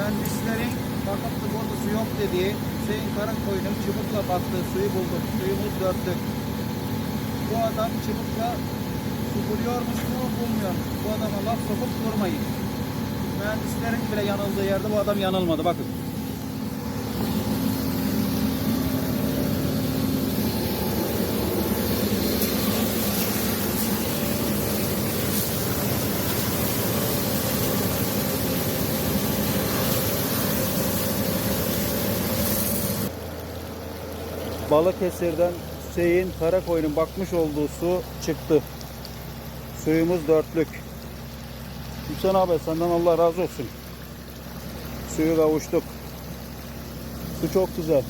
Mühendislerin bakıp da burada su yok dediği Hüseyin Karakoyun'un çubukla baktığı suyu bulduk. Suyumuz dörtlük. Bu adam çubukla su buluyormuş mu bulmuyormuş. Bu adama laf sokup durmayın. Mühendislerin bile yanıldığı yerde bu adam yanılmadı bakın. Balıkesir'den Hüseyin Karakoyun'un bakmış olduğu su çıktı. Suyumuz dörtlük. Hüseyin abi senden Allah razı olsun. Suyu kavuştuk. Su çok güzel.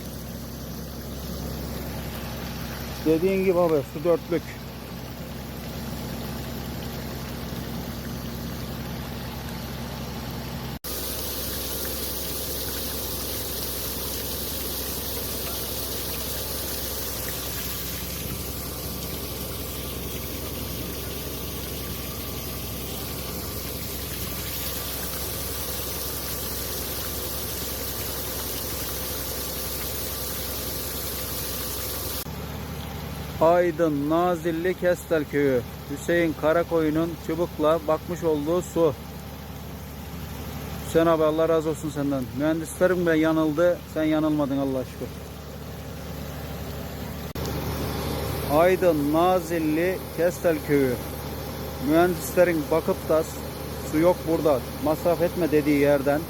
Dediğin gibi abi su dörtlük. Aydın Nazilli Kestel Köyü. Hüseyin Karakoyun'un çubukla bakmış olduğu su. Hüseyin abi Allah razı olsun senden. Mühendislerim bile yanıldı. Sen yanılmadın Allah şükür. Aydın Nazilli Kestel Köyü. Mühendislerin bakıp da su yok burada masraf etme dediği yerden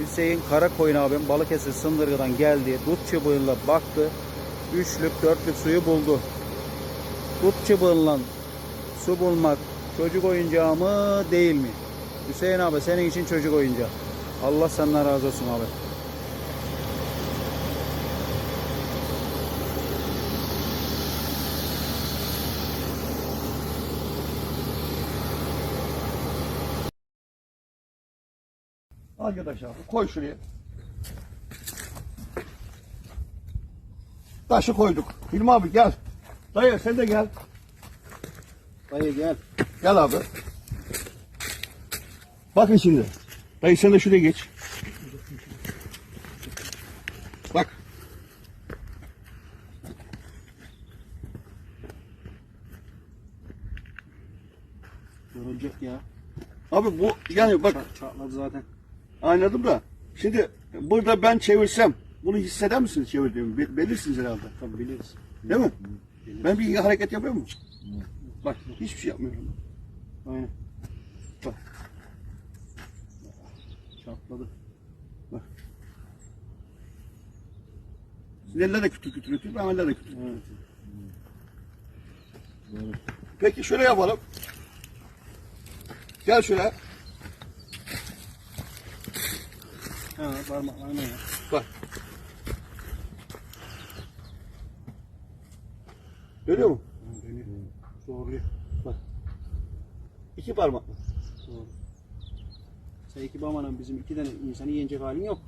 Hüseyin Karakoyun abim Balıkesir Sındırgı'dan geldi. Dut çubuğuyla baktı. Üçlük dörtlük suyu buldu. Dut çubuğuyla su bulmak çocuk oyuncağı mı değil mi? Hüseyin abi senin için çocuk oyuncağı. Allah senden razı olsun abi. Arkadaşlar koy şuraya. Taşı koyduk. Hilmi abi gel. Dayı sen de gel. Dayı gel. Gel abi. Bakın şimdi. Dayı sen de şuraya geç. Bak. Yorulacak ya. Abi bu yani bak Çatladı zaten. anladım da. Şimdi burada ben çevirsem bunu hisseder misiniz çevirdiğimi? Be- Bilirsiniz herhalde. Tabii biliriz. Değil mi? Ben bir hareket yapıyor muyum? Bak hiçbir şey yapmıyorum. Aynen. Bak. Çatladı. Sinirler de kütür kütür kütür, ameller de kütür. Evet. Peki şöyle yapalım. Gel şöyle. Ha parmaklarına ya. Bak. Görüyor musun? Ha, dönüyor. Zorluyor. İki parmak. Doğru. Sen iki bamanın bizim iki tane insanı yenecek halin yok.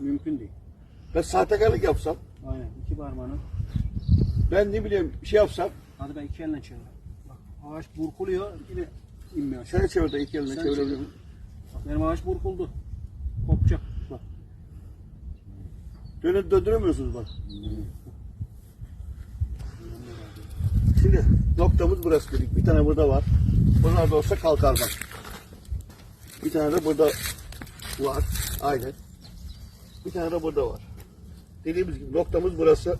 Mümkün değil. Ben sahtekarlık yapsam, Aynen. iki parmağını. ben ne bileyim şey yapsam, Hadi ben iki elle çevir. Bak ağaç burkuluyor. Yine inmiyor. şöyle çevir de iki Sen çevirebilirim. çevir. Bak benim ağaç burkuldu. Kopacak. Bak. Dönü döndüremiyorsunuz bak. Şimdi noktamız burası dedik. Bir tane burada var. Bunlar da olsa kalkar bak. Bir tane de burada var. Aynen. Bir tane de burada var. Dediğimiz gibi noktamız burası.